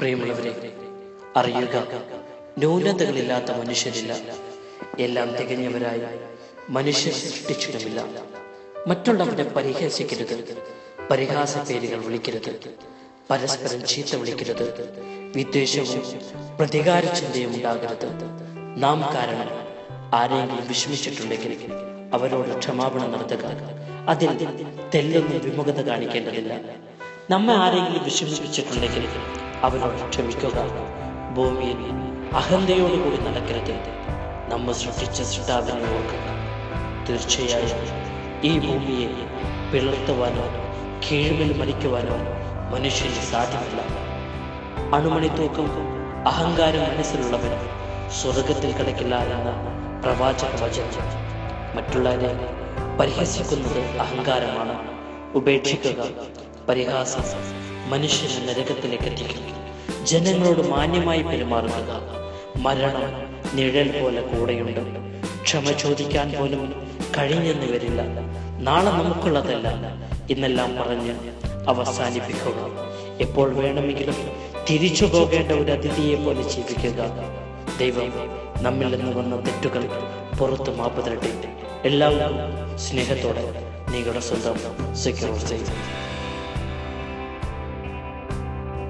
പ്രിയമുള്ളവരെ അറിയുക ന്യൂനതകളില്ലാത്ത മനുഷ്യരില്ല. എല്ലാം തികഞ്ഞവരായി മനുഷ്യർ സൃഷ്ടിച്ചിട്ടുമില്ല. മറ്റുള്ളവരെ പരിഹസിക്കരുത് പരിഹാസ പേരുകൾ വിളിക്കരുത് പരസ്പരം ചീത്ത വിളിക്കരുത് വിദ്വേഷവും പ്രതികാര ചിന്തയും ഉണ്ടാകരുത്. നാം കാരണം ആരെങ്കിലും വിഷമിച്ചിട്ടുണ്ടെങ്കിൽ അവരോട് ക്ഷമാപണം നടത്തുക. അതിൽ തെല്ലൊന്നും വിമുഖത കാണിക്കേണ്ടതില്ല. നമ്മെ ആരെങ്കിലും വിഷമിപ്പിച്ചിട്ടുണ്ടെങ്കിൽ അവരോട് ക്ഷമിക്കുക. ഭൂമിയിൽ അഹന്തയോടുകൂടി നടക്കരുത്. നമ്മൾ സൃഷ്ടിച്ച സൃഷ്ടാവിനെ ഓർക്കുക. തീർച്ചയായും ഈ ഭൂമിയെ പിളർത്തുവാനോ കീഴ്മേൽ മരിക്കുവാനോ മനുഷ്യന് സാധ്യമല്ല. അണുമണി തൂക്കം അഹങ്കാരം മനസ്സിലുള്ളവൻ സ്വർഗത്തിൽ കിടക്കില്ല എന്ന പ്രവാചക വചനം. മറ്റുള്ളവരെ പരിഹസിക്കുന്നത് അഹങ്കാരമാണ്. ഉപേക്ഷിക്കുക. പരിഹാസം മനുഷ്യനെ നരകത്തിലേക്ക് എത്തിക്കും ജനങ്ങളോട് മാന്യമായി പെരുമാറുക മരണം നിഴൽ പോലെ കൂടെയുണ്ട്. ക്ഷമ ചോദിക്കാൻ പോലും കഴിഞ്ഞെന്ന് വരില്ല നാളെ നമുക്കുള്ളതല്ല. ഇന്നെല്ലാം പറഞ്ഞ് അവസാനിപ്പിക്കുക. എപ്പോൾ വേണമെങ്കിലും തിരിച്ചു പോകേണ്ട ഒരു അതിഥിയെ പോലെ ജീവിക്കുക. ദൈവം നമ്മിൽ നിന്ന് വന്ന തെറ്റുകൾ പുറത്ത് മാപ്പ് തരട്ടെ. എല്ലാവരും സ്നേഹത്തോടെ നിങ്ങളുടെ സ്വന്തം സെക്യൂർ ചെയ്തു